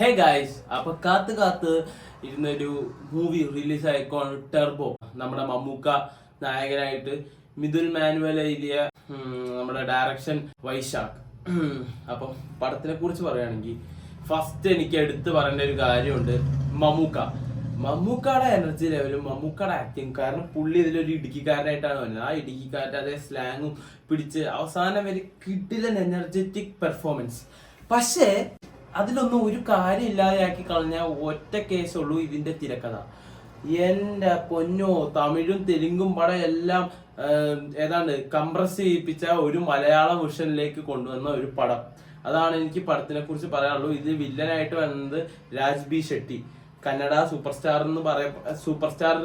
Hey guys അപ്പൊ കാത്ത് കാത്ത് ഇരുന്നൊരു മൂവി റിലീസ് ആയിക്കോൺ ടെർബോ നമ്മുടെ മമ്മൂക്ക നായകനായിട്ട് മിഥുൽ മാനുവൽ എഴുതിയ നമ്മുടെ ഡയറക്ഷൻ വൈശാഖ്. അപ്പൊ പടത്തിനെ കുറിച്ച് പറയുകയാണെങ്കിൽ ഫസ്റ്റ് എനിക്ക് എടുത്തു പറയേണ്ട ഒരു കാര്യമുണ്ട്. മമ്മൂക്ക. മമ്മൂക്കയുടെ എനർജി ലെവലും മമ്മൂക്കയുടെ ആക്ടിങ് കാരണം പുള്ളി ഇതിലൊരു ഇടുക്കിക്കാരനായിട്ടാണ് വരുന്നത്. ആ ഇടുക്കിക്കാരന്റെ അതേ സ്ലാങ്ങും പിടിച്ച് അവസാനം വരെ കിട്ടിലൻ എനർജറ്റിക് പെർഫോമൻസ് പക്ഷേ അതിലൊന്നും ഒരു കാര്യം ഇല്ലാതെയാക്കി കളഞ്ഞ ഒറ്റ കേസുള്ളൂ ഇതിന്റെ തിരക്കഥ. എന്റെ പൊന്നോ തമിഴും തെലുങ്കും പടം എല്ലാം ഏതാണ്ട് കംപ്രസ് ചെയ്യിപ്പിച്ച ഒരു മലയാള വിഷനിലേക്ക് കൊണ്ടുവന്ന ഒരു പടം. അതാണ് എനിക്ക് പടത്തിനെ കുറിച്ച് പറയാനുള്ളൂ. ഇത് വില്ലനായിട്ട് വന്നത് Raj B Shetty. Kannada super star എന്ന് പറയ സൂപ്പർ സ്റ്റാർ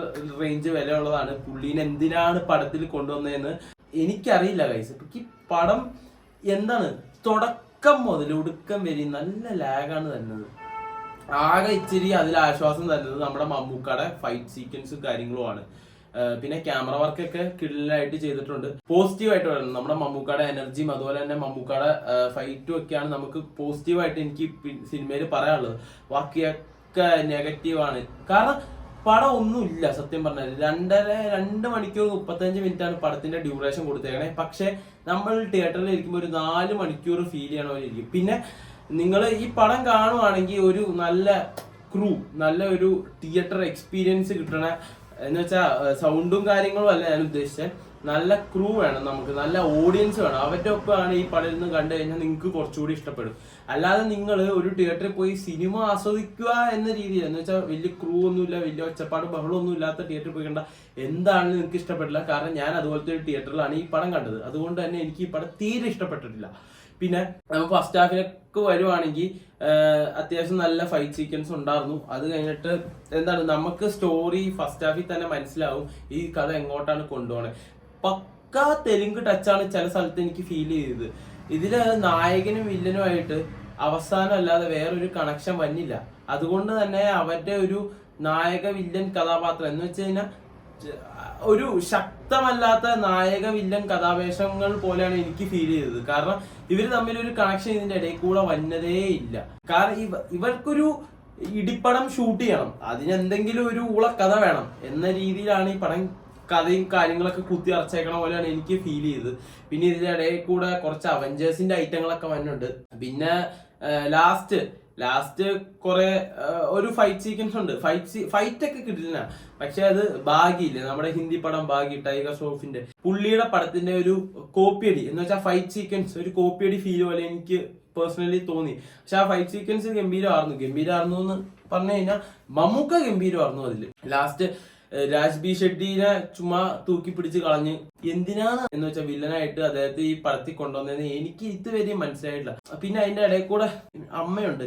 റേഞ്ച് വിലയുള്ളതാണ്. പുള്ളീനെ എന്തിനാണ് പടത്തിൽ കൊണ്ടുവന്നതെന്ന് എനിക്കറിയില്ല കൈസ് ഈ പടം എന്താണ്? തുടക്കം മുതൽ ഒടുക്കം വരെ നല്ല ലാഗാണ് തന്നത് ആകെ ഇച്ചിരി അതിൽ ആശ്വാസം തന്നത് നമ്മുടെ മമ്മൂക്കയുടെ ഫൈറ്റ് സീക്വൻസും കാര്യങ്ങളുമാണ് പിന്നെ ക്യാമറ വർക്കൊക്കെ കിടലായിട്ട് ചെയ്തിട്ടുണ്ട്. പോസിറ്റീവായിട്ട് വരണം. നമ്മുടെ മമ്മൂക്കയുടെ എനർജിയും അതുപോലെ തന്നെ മമ്മൂക്കയുടെ ഫൈറ്റും ഒക്കെയാണ് നമുക്ക് പോസിറ്റീവായിട്ട് എനിക്ക് സിനിമയിൽ പറയാനുള്ളത്. ബാക്കിയൊക്കെ നെഗറ്റീവാണ് കാരണം പടം ഒന്നുമില്ല സത്യം പറഞ്ഞാൽ രണ്ടര രണ്ട് മണിക്കൂർ മുപ്പത്തഞ്ച് മിനിറ്റ് ആണ് പടത്തിന്റെ ഡ്യൂറേഷൻ കൊടുത്തേക്കണേ. പക്ഷെ നമ്മൾ തിയേറ്ററിൽ ഇരിക്കുമ്പോൾ ഒരു നാല് മണിക്കൂർ ഫീൽ ചെയ്യണ പോലെ ഇരിക്കും. പിന്നെ നിങ്ങൾ ഈ പടം കാണുവാണെങ്കിൽ ഒരു നല്ല ക്രൂ നല്ല ഒരു തിയേറ്റർ എക്സ്പീരിയൻസ് കിട്ടണ എന്ന് വെച്ചാൽ സൗണ്ടും കാര്യങ്ങളും അല്ല ഞാൻ ഉദ്ദേശിച്ചത് നല്ല ക്രൂ വേണം നമുക്ക് നല്ല ഓഡിയൻസ് വേണം. അവരുടെ ഒപ്പമാണ് ഈ പടം നിന്ന് കണ്ടു കഴിഞ്ഞാൽ നിങ്ങൾക്ക് കുറച്ചുകൂടി ഇഷ്ടപ്പെടും. അല്ലാതെ നിങ്ങൾ ഒരു തിയേറ്ററിൽ പോയി സിനിമ ആസ്വദിക്കുക എന്ന രീതിയിൽ എന്ന് വെച്ചാൽ വലിയ ക്രൂ ഒന്നുമില്ല വലിയ ഒച്ചപ്പാട് ബഹളമൊന്നും ഇല്ലാത്ത തിയേറ്ററിൽ പോയി കണ്ട എന്താണെന്ന് നിങ്ങൾക്ക് ഇഷ്ടപ്പെട്ടില്ല? കാരണം ഞാൻ അതുപോലത്തെ ഒരു തിയേറ്ററിലാണ് ഈ പടം കണ്ടത്. അതുകൊണ്ട് തന്നെ എനിക്ക് ഈ പടം തീരെ ഇഷ്ടപ്പെട്ടിട്ടില്ല. പിന്നെ നമ്മൾ ഫസ്റ്റ് ഹാഫിലേക്ക് വരുവാണെങ്കിൽ അത്യാവശ്യം നല്ല ഫൈറ്റ് സീക്വൻസ് ഉണ്ടായിരുന്നു. അത് കഴിഞ്ഞിട്ട് എന്താണ് നമുക്ക് സ്റ്റോറി ഫസ്റ്റ് ഹാഫിൽ തന്നെ മനസ്സിലാവും ഈ കഥ എങ്ങോട്ടാണ് കൊണ്ടുപോകണത് പക്കാ തെലുങ്ക് ടച്ചാണ് ചില സ്ഥലത്ത് എനിക്ക് ഫീൽ ചെയ്തത്. ഇതിൽ നായകനും വില്ലനുമായിട്ട് അവസാനം അല്ലാതെ വേറൊരു കണക്ഷൻ വന്നില്ല. അതുകൊണ്ട് തന്നെ അവരുടെ ഒരു നായക വില്ലൻ കഥാപാത്രം എന്ന് വെച്ച് കഴിഞ്ഞാൽ ഒരു ശക്തമല്ലാത്ത നായക വില്ലൻ കഥാവേഷങ്ങൾ പോലെയാണ് എനിക്ക് ഫീൽ ചെയ്തത്. കാരണം ഇവർ തമ്മിൽ ഒരു കണക്ഷൻ ഇതിന്റെ ഇടയിൽ കൂടെ വന്നതേ ഇല്ല. കാരണം ഇവ ഇവർക്കൊരു ഇടിപ്പടം ഷൂട്ട് ചെയ്യണം. അതിനെന്തെങ്കിലും ഒരു ഊള കഥ വേണം എന്ന രീതിയിലാണ് ഈ പടം കഥയും കാര്യങ്ങളൊക്കെ കുത്തി അറച്ചേക്കണ പോലെയാണ് എനിക്ക് ഫീൽ ചെയ്തത്. പിന്നെ ഇതിന്റെ ഇടയിൽ കൂടെ കുറച്ച് അവഞ്ചേഴ്സിന്റെ ഐറ്റങ്ങളൊക്കെ വന്നിട്ടുണ്ട്. പിന്നെ ലാസ്റ്റ് ലാസ്റ്റ് കുറെ ഒരു ഫൈറ്റ് സീക്വൻസ് ഉണ്ട്. ഫൈറ്റ് ഫൈറ്റ് ഒക്കെ കിട്ടില്ല പക്ഷെ അത് ഭാഗിയില്ലേ നമ്മുടെ ഹിന്ദി പടം ഭാഗി ടൈഗർ ഷോഫിന്റെ പുള്ളിയുടെ പടത്തിന്റെ ഒരു കോപ്പിയടി എന്ന് വെച്ചാൽ ഫൈറ്റ് സീക്വൻസ് ഒരു കോപ്പിയടി ഫീൽ പോലെ എനിക്ക് പേഴ്സണലി തോന്നി. പക്ഷെ ആ ഫൈറ്റ് സീക്വൻസ് ഗംഭീരമായിരുന്നു. ഗംഭീരമായിരുന്നു എന്ന് പറഞ്ഞു കഴിഞ്ഞാൽ മമ്മൂക്ക ഗംഭീരമായിരുന്നു അതിൽ ലാസ്റ്റ് രാജ് ബി ഷെട്ടിനെ ചുമ്മാ തൂക്കി പിടിച്ച് കളഞ്ഞ്. എന്തിനാണ് എന്ന് വെച്ചാൽ വില്ലനായിട്ട് അദ്ദേഹത്തെ ഈ പടത്തിൽ കൊണ്ടുവന്നതെന്ന് എനിക്ക് ഇതുവരെ മനസ്സിലായിട്ടില്ല. പിന്നെ അതിന്റെ ഇടയിൽ കൂടെ അമ്മയുണ്ട്.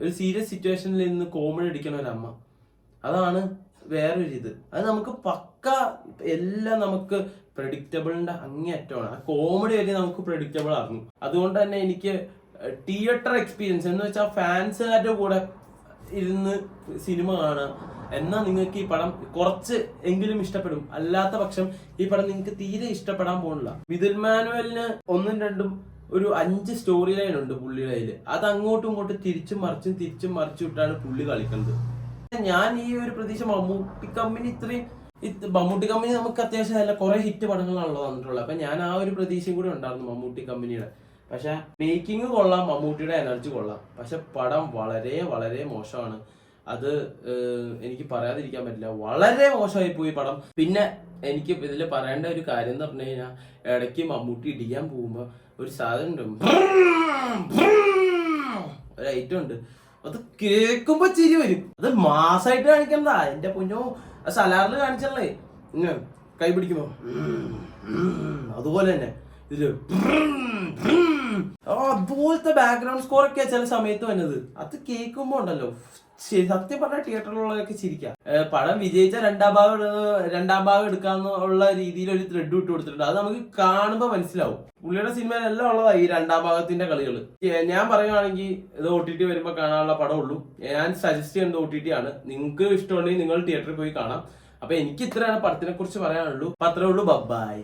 ഒരു സീരിയസ് സിറ്റുവേഷനിൽ നിന്ന് കോമഡി അടിക്കണ ഒരു അമ്മ. അതാണ് വേറൊരു ഇത്. അത് നമുക്ക് പക്ക എല്ലാം നമുക്ക് പ്രഡിക്റ്റബിളിന്റെ അങ്ങേയറ്റമാണ്. ആ കോമഡി വരെ നമുക്ക് പ്രഡിക്റ്റബിൾ ആയിരുന്നു. അതുകൊണ്ട് തന്നെ എനിക്ക് തിയേറ്റർ എക്സ്പീരിയൻസ് എന്ന് വെച്ചാൽ ഫാൻസുകാരുടെ കൂടെ ഇരുന്ന് സിനിമ കാണാം. എന്നാൽ നിങ്ങൾക്ക് ഈ പടം കുറച്ച് എങ്കിലും ഇഷ്ടപ്പെടും. അല്ലാത്ത പക്ഷം ഈ പടം നിങ്ങൾക്ക് തീരെ ഇഷ്ടപ്പെടാൻ പോകുന്നില്ല മിഥുൽ മാനുവലിന് ഒന്നും രണ്ടും ഒരു അഞ്ച് സ്റ്റോറി ലൈൻ ഉണ്ട് പുള്ളിയുടെ കയ്യിൽ അത് അങ്ങോട്ടും ഇങ്ങോട്ടും തിരിച്ചും മറിച്ചും തിരിച്ചും മറിച്ചും ഇട്ടാണ് പുള്ളി കളിക്കുന്നത്. ഞാൻ ഈ ഒരു പ്രതീക്ഷ മമ്മൂട്ടി കമ്പനി ഇത്രയും മമ്മൂട്ടി കമ്പനി നമുക്ക് അത്യാവശ്യം നല്ല കുറെ ഹിറ്റ് പടങ്ങളാണല്ലോ വന്നിട്ടുള്ളത്. അപ്പൊ ഞാൻ ആ ഒരു പ്രതീക്ഷയും കൂടി ഉണ്ടായിരുന്നു മമ്മൂട്ടി കമ്പനിയുടെ പക്ഷെ മേക്കിംഗ് കൊള്ളാം മമ്മൂട്ടിയുടെ എനർജി കൊള്ളാം. പക്ഷെ പടം വളരെ വളരെ മോശമാണ്. അത് എനിക്ക് പറയാതിരിക്കാൻ പറ്റില്ല. വളരെ മോശമായി പോയി പടം. പിന്നെ എനിക്ക് ഇതിൽ പറയേണ്ട ഒരു കാര്യം എന്ന് പറഞ്ഞു കഴിഞ്ഞാൽ ഇടയ്ക്ക് മമ്മൂട്ടി ഇടിക്കാൻ പോകുമ്പോൾ ഒരു സാധനം ഉണ്ട്. ഒരു ഐറ്റം ഉണ്ട്. അത് കേൾക്കുമ്പോ ചിരി വരും. അത് മാസമായിട്ട് കാണിക്കണ്ട എന്റെ പൊന്നോ ആ സലാറിൽ കാണിച്ചല്ലേ? ഇങ്ങനെ കൈ പിടിക്കുമ്പോ അതുപോലെ തന്നെ. ഇതിൽ ബാക്ക്ഗ്രൗണ്ട് സ്കോർ ഒക്കെ ചില സമയത്ത് വന്നത്. അത് കേൾക്കുമ്പോ ഉണ്ടല്ലോ. സത്യം പറഞ്ഞ തിയേറ്ററിലുള്ളതൊക്കെ ചിരിക്കാം. പടം വിജയിച്ച രണ്ടാം ഭാഗം രണ്ടാം ഭാഗം എടുക്കാന്നുള്ള രീതിയിൽ ഒരു ത്രെഡ് വിട്ട് കൊടുത്തിട്ടുണ്ട്. അത് നമുക്ക് കാണുമ്പോൾ മനസ്സിലാവും. പുള്ളിയുടെ സിനിമയിലെല്ലാം ഉള്ളതാ ഈ രണ്ടാം ഭാഗത്തിന്റെ കളികൾ ഞാൻ പറയുകയാണെങ്കിൽ ഇത് ഒ ടി ടി വരുമ്പോൾ കാണാനുള്ള പടം പടമുള്ളൂ ഞാൻ സജസ്റ്റ് ചെയ്യുന്നത് ഒ ടി ടി ആണ്. നിങ്ങൾക്ക് ഇഷ്ടമുണ്ടെങ്കിൽ നിങ്ങൾ തിയേറ്ററിൽ പോയി കാണാം. അപ്പൊ എനിക്ക് ഇത്രയാണ് പടത്തിനെ കുറിച്ച് പറയാനുള്ളൂ. അപ്പൊ അത്രേ ഉള്ളൂ. ബബായ്